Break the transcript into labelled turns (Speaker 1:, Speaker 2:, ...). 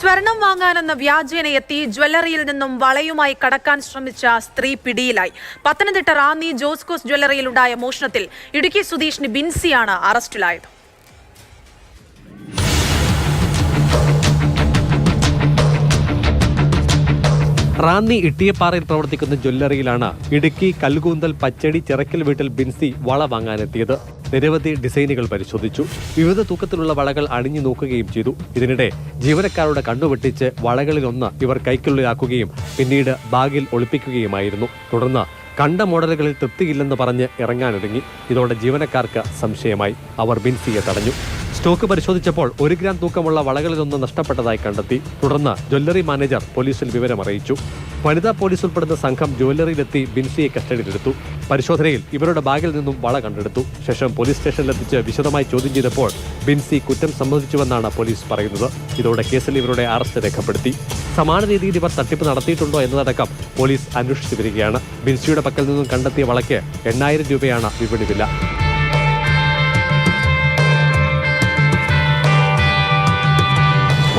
Speaker 1: സ്വർണം വാങ്ങാനെന്ന വ്യാജേന എത്തി ജ്വല്ലറിയിൽ നിന്നും വളയുമായി കടക്കാൻ ശ്രമിച്ച സ്ത്രീ പിടിയിലായി. പത്തനംതിട്ട റാന്നി ജോസ്കോസ് ജ്വല്ലറിയിലുണ്ടായ മോഷണത്തിൽ ഇടുക്കി സുധീഷിന് ബിൻസിയാണ് അറസ്റ്റിലായത്.
Speaker 2: റാന്നി ഇട്ടിയപ്പാറയിൽ പ്രവർത്തിക്കുന്ന ജ്വല്ലറിയിലാണ് ഇടുക്കി കൽകൂന്തൽ പച്ചടി ചിറക്കൽ വീട്ടിൽ ബിൻസി വള വാങ്ങാനെത്തിയത്. നിരവധി ഡിസൈനുകൾ പരിശോധിച്ചു. വിവിധ തൂക്കത്തിലുള്ള വളകൾ അണിഞ്ഞു നോക്കുകയും ചെയ്തു. ഇതിനിടെ ജീവനക്കാരുടെ കണ്ണുവെട്ടിച്ച് വളകളിലൊന്ന് ഇവർ കൈക്കുള്ളിലാക്കുകയും പിന്നീട് ബാഗിൽ ഒളിപ്പിക്കുകയുമായിരുന്നു. തുടർന്ന് കണ്ട മോഡലുകളിൽ തൃപ്തിയില്ലെന്ന് പറഞ്ഞ് ഇറങ്ങാനൊരുങ്ങി. ഇതോടെ ജീവനക്കാർക്ക് സംശയമായി. അവർ ബിൻസിയെ തടഞ്ഞു. സ്റ്റോക്ക് പരിശോധിച്ചപ്പോൾ ഒരു ഗ്രാം തൂക്കമുള്ള വളകളിലൊന്ന് നഷ്ടപ്പെട്ടതായി കണ്ടെത്തി. തുടർന്ന് ജ്വല്ലറി മാനേജർ പോലീസിൽ വിവരമറിയിച്ചു വനിതാ പോലീസ് ഉൾപ്പെടുന്ന സംഘം ജ്വല്ലറിയിലെത്തി ബിൻസിയെ കസ്റ്റഡിയിലെടുത്തു. പരിശോധനയിൽ ഇവരുടെ ബാഗിൽ നിന്നും വള കണ്ടെടുത്തു. ശേഷം പോലീസ് സ്റ്റേഷനിലെത്തിച്ച് വിശദമായി ചോദ്യം ചെയ്തപ്പോൾ ബിൻസി കുറ്റം സമ്മതിച്ചുവെന്നാണ് പോലീസ് പറയുന്നത്. ഇതോടെ കേസിൽ ഇവരുടെ അറസ്റ്റ് രേഖപ്പെടുത്തി. സമാന രീതിയിൽ ഇവർ തട്ടിപ്പ് നടത്തിയിട്ടുണ്ടോ എന്നതടക്കം പോലീസ് അന്വേഷിച്ചു വരികയാണ്. ബിൻസിയുടെ പക്കൽ നിന്നും കണ്ടെത്തിയ വളയ്ക്ക് എണ്ണായിരം രൂപയാണ് വിപണി വില.